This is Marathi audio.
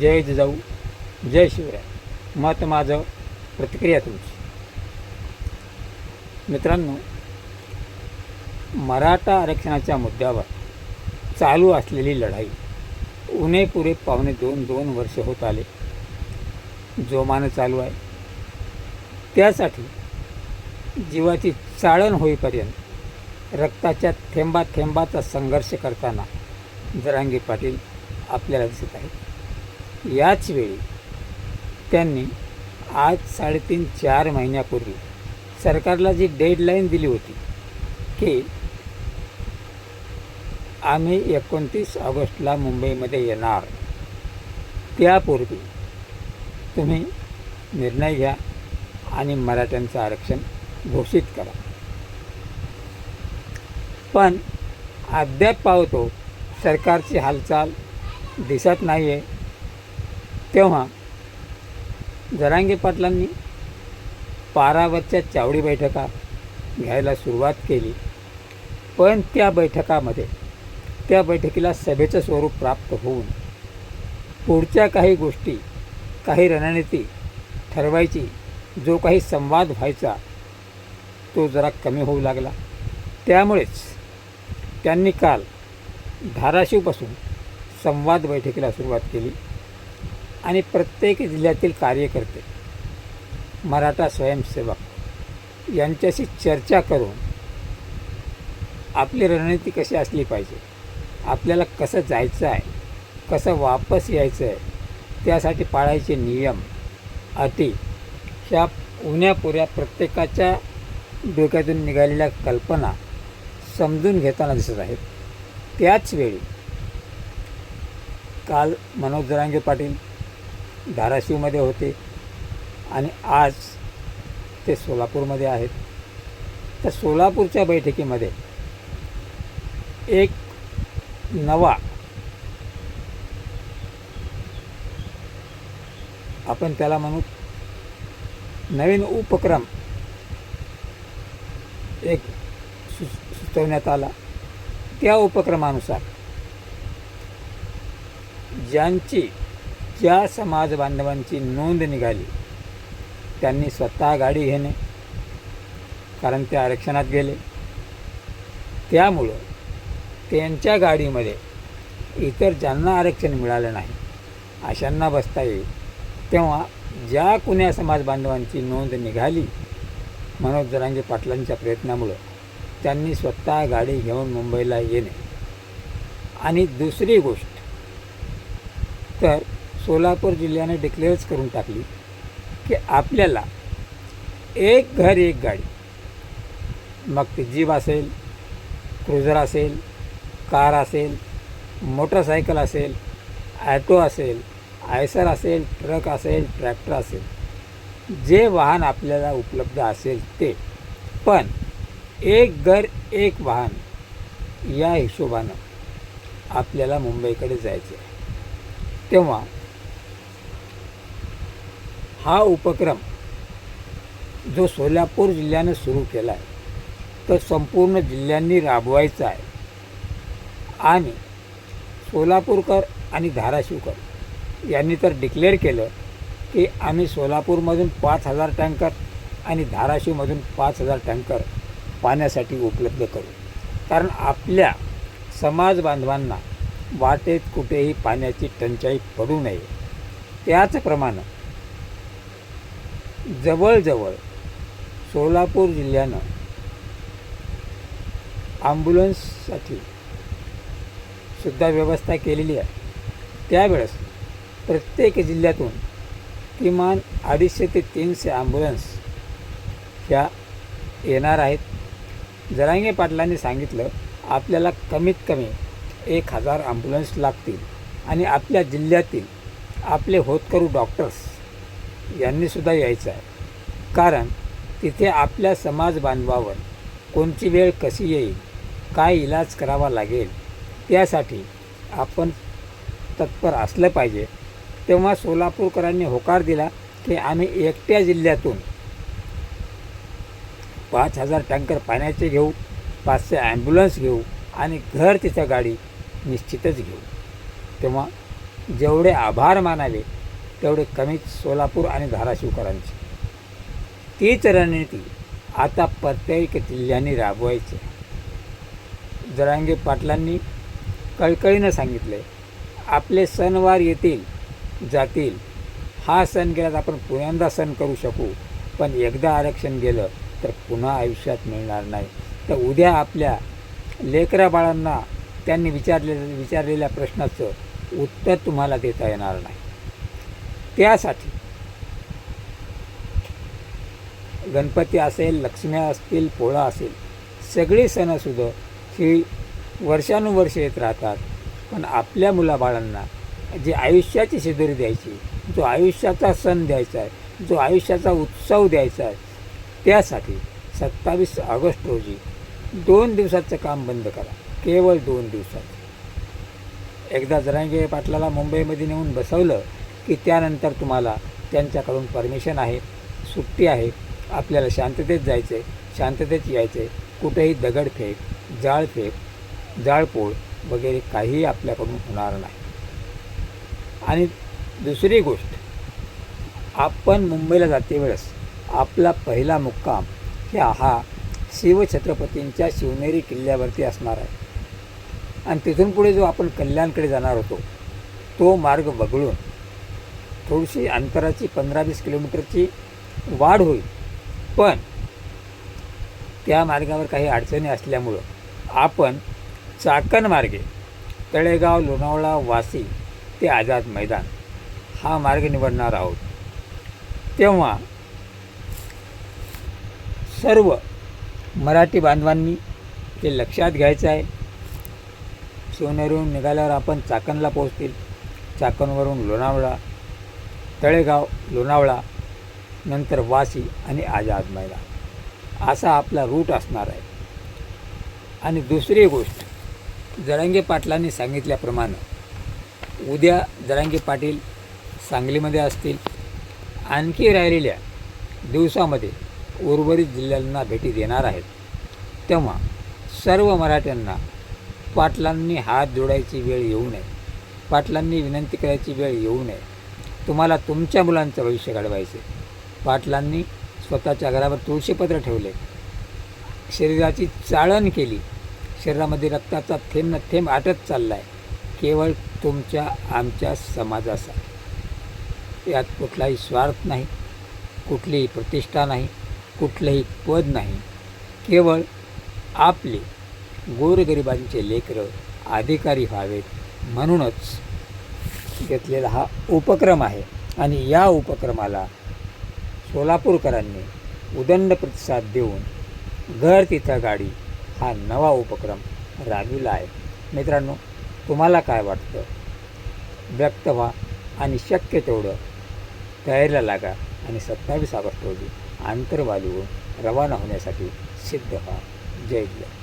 जय जाऊ जय शिवराय. मत माझं प्रतिक्रिया तुमची. मित्रांनो मराठा आरक्षणाच्या मुद्द्यावर चालू असलेली लढाई उणे पुरे पावणे दोन दोन वर्ष होत आले. जोमानं चालू आहे. त्यासाठी जीवाची चाळण होईपर्यंत रक्ताच्या थेंबा थेंबाचा संघर्ष करताना जरांगे पाटील आपल्याला दिसत आहेत. याच वेळी त्यांनी आज साडेतीन चार महिन्यापूर्वी सरकारला जी डेडलाईन दिली होती की आम्ही एकोणतीस ऑगस्टला मुंबईमध्ये येणार. त्यापूर्वी तुम्ही निर्णय घ्या आणि मराठ्यांचं आरक्षण घोषित करा. पण अद्याप पाहतो सरकारची हालचाल दिसत नाही आहे तेव्हा जरांगे पाटलांनी पारावरच्या चावडी बैठका घ्यायला सुरुवात केली. पण त्या बैठकामध्ये त्या बैठकीला सभेचं स्वरूप प्राप्त होऊन पुढच्या काही गोष्टी काही रणनीती ठरवायची जो काही संवाद व्हायचा तो जरा कमी होऊ लागला. त्यामुळेच त्यांनी काल धाराशिवपासून संवाद बैठकीला सुरुवात केली. आणि प्रत्येक जिल्ह्यातील कार्यकर्ते मराठा स्वयंसेवक यांच्याशी चर्चा करून आपली रणनीती कशी असली पाहिजे आपल्याला कसं जायचं आहे कसं वापस यायचं आहे त्यासाठी पाळायचे नियम अटी ह्या उन्यापुऱ्या प्रत्येकाच्या डोक्यातून निघालेल्या कल्पना समजून घेताना दिसत आहेत. त्याचवेळी काल मनोज जरांगे पाटील धाराशिवमध्ये होते. आणि आज ते सोलापूरमध्ये आहेत. तर सोलापूरच्या बैठकीमध्ये एक नवा आपण त्याला म्हणू नवीन उपक्रम एक सु सुचवण्यात आला. त्या उपक्रमानुसार ज्यांची ज्या समाज बांधवांची नोंद निघाली त्यांनी स्वतः गाडी घेणे कारण ते आरक्षणात गेले. त्यामुळं त्यांच्या गाडीमध्ये इतर ज्यांना आरक्षण मिळालं नाही अशांना बसता येईल. तेव्हा ज्या कुण्या समाज बांधवांची नोंद निघाली मनोज जरांगे पाटलांच्या प्रयत्नामुळं त्यांनी स्वतः गाडी घेऊन मुंबईला येणे. आणि दुसरी गोष्ट तर सोलापूर जिल्ह्याने डिक्लेअर्स करून टाकली की आपल्याला एक घर एक गाडी. मग ती जीप असेल क्रुझर असेल कार असेल मोटरसायकल असेल ॲटो असेल आयसर असेल ट्रक असेल ट्रॅक्टर असेल. जे वाहन आपल्याला उपलब्ध असेल ते. पण एक घर एक वाहन या हिशोबानं आपल्याला मुंबईकडे जायचं आहे तेव्हा हा उपक्रम जो सोलापूर जिल्ह्यानं सुरू केला आहे तो संपूर्ण जिल्ह्यांनी राबवायचा आहे. आणि सोलापूरकर आणि धाराशिवकर यांनी तर डिक्लेअर केलं की आम्ही सोलापूरमधून पाच हजार टँकर आणि धाराशिवमधून पाच हजार टँकर पाण्यासाठी उपलब्ध करू. कारण आपल्या समाज बांधवांना वाटेत कुठेही पाण्याची टंचाई पडू नये. त्याचप्रमाणे जवळजवळ सोलापूर जिल्ह्यानं ॲम्ब्युलन्ससाठी सुद्धा व्यवस्था केलेली आहे. त्यावेळेस प्रत्येक जिल्ह्यातून किमान अडीचशे ते तीनशे ॲम्ब्युलन्स ह्या येणार आहेत. जरांगे पाटलांनी सांगितलं आपल्याला कमीत कमी एक हजार ॲम्ब्युलन्स लागतील आणि आपल्या जिल्ह्यातील आपले होतकरू डॉक्टर्स यांनीसुद्धा यायचं आहे. कारण तिथे आपल्या समाज बांधवावर कोणची वेळ कशी येईल काय इलाज करावा लागेल त्यासाठी आपण तत्पर असलं पाहिजे. तेव्हा सोलापूरकरांनी होकार दिला की आम्ही एकट्या जिल्ह्यातून पाच हजार टँकर पाण्याचे घेऊ पाचशे ॲम्ब्युलन्स घेऊ आणि घर तिथं गाडी निश्चितच घेऊ. तेव्हा जेवढे आभार मानावे तेवढे कमीच सोलापूर आणि धाराशिवकरांचे. तीच रणनीती आता प्रत्येक जिल्ह्यांनी राबवायची जरांगे पाटलांनी कळकळीनं सांगितले आपले सणवार येतील जातील. हा सण गेला तर आपण पुण्यांदा सण करू शकू पण एकदा आरक्षण गेलं तर पुन्हा आयुष्यात मिळणार नाही. तर उद्या आपल्या लेकरा बाळांना त्यांनी विचारले विचारलेल्या प्रश्नाचं उत्तर तुम्हाला देता येणार नाही. त्यासाठी. गणपती असेल लक्ष्म्या असतील पोळा असेल सगळे सणसुद्धा ही वर्षानुवर्ष येत राहतात. पण आपल्या मुलाबाळांना जी आयुष्याची शिदोरी द्यायची जो आयुष्याचा सण द्यायचा आहे जो आयुष्याचा उत्सव द्यायचा आहे त्यासाठी सत्तावीस ऑगस्ट रोजी दोन दिवसाचं काम बंद करा. केवळ दोन दिवसात. एकदा जरांगे पाटलाला मुंबईमध्ये नेऊन बसवलं की त्यानंतर तुम्हाला त्यांच्याकडून परमिशन आहे सुट्टी आहे आपल्याला शांततेत जायचं आहे शांततेत यायचं आहे कुठेही दगडफेक जाळफेक जाळपोळ वगैरे काहीही आपल्याकडून होणार नाही. आणि दुसरी गोष्ट आपण मुंबईला जाते वेळेस आपला पहिला मुक्काम ह्या हा शिवछत्रपतींच्या शिवनेरी किल्ल्यावरती असणार आहे. आणि तिथून पुढे जो आपण कल्याणकडे जाणार होतो तो मार्ग वगळून थोडीशी अंतराची पंधरा वीस किलोमीटरची वाढ होईल. पण त्या मार्गावर काही अडचणी असल्यामुळं आपण चाकण मार्गे तळेगाव लोणावळा वासी ते आझाद मैदान हा मार्ग निवडणार आहोत. तेव्हा सर्व मराठी बांधवांनी ते लक्षात घ्यायचं आहे. सोनेरून निघाल्यावर आपण चाकणला पोहोचतील. चाकणवरून लोणावळा तळेगाव लोणावळा नंतर वासी आणि आझाद मैदान. असा आपला रूट असणार आहे. आणि दुसरी गोष्ट जरांगे पाटलांनी सांगितल्याप्रमाणे उद्या जरांगे पाटील सांगलीमध्ये असतील आणखी राहिलेल्या दिवसामध्ये उर्वरित जिल्ह्यांना भेटी देणार आहेत. तेव्हा सर्व मराठ्यांना पाटलांनी हात जोडायची वेळ येऊ नये. पाटलांनी विनंती करायची वेळ येऊ नये. तुम्हाला तुमच्या मुलांचं भविष्य घडवायचे पाटलांनी स्वतःच्या घरावर तुळशीपत्र ठेवले. शरीराची चाळण केली. शरीरामध्ये रक्ताचा थेंब न थेंब आटत चालला आहे केवळ तुमच्या आमच्या समाजासाठी यात कुठलाही स्वार्थ नाही कुठलीही प्रतिष्ठा नाही कुठलंही पद नाही. केवळ आपले गोरगरिबांचे लेकरं अधिकारी व्हावेत म्हणूनच घेतलेला हा उपक्रम आहे. आणि या उपक्रमाला सोलापूरकरांनी उदंड प्रतिसाद देऊन घर तिथं गाडी हा नवा उपक्रम राबविला आहे. मित्रांनो तुम्हाला काय वाटतं? व्यक्त व्हा आणि शक्य तेवढं तयारीला लागा आणि सत्तावीस ऑगस्ट रोजी आंतरवालीहून रवाना होण्यासाठी सिद्ध व्हा. जय जय